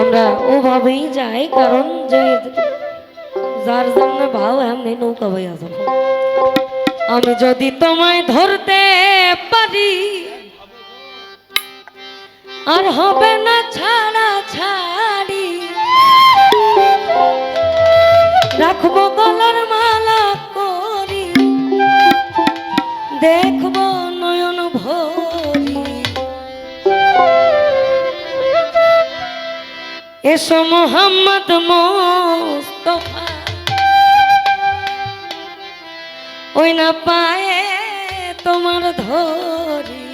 আমরা ওভাবেই যাই, কারণ যে যার জন্য ভাও, এমনি নৌকা বইয়া যাব। আমি যদি তোমায় ধরতে পারি, আর হবে না ছাড়া ছাড়ি, রাখব গলার এসো মোহাম্মদ মোস্তফা। ওই না পায়ে তোমার ধরি।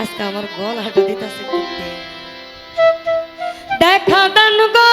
আজকে আমার গলাটা দিতেছে দেখা দান গো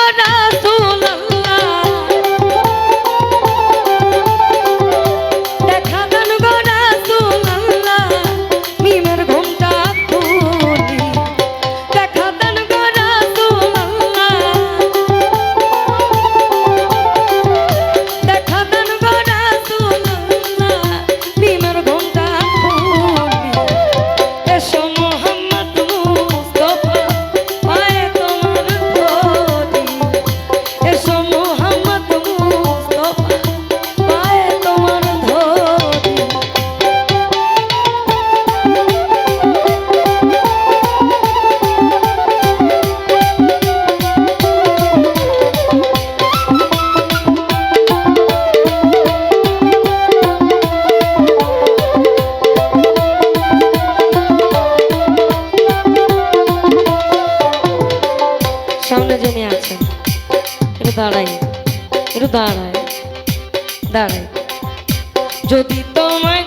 দাঁড়াই একটু দাঁড়ায় দাঁড়াই। যদি তোমায়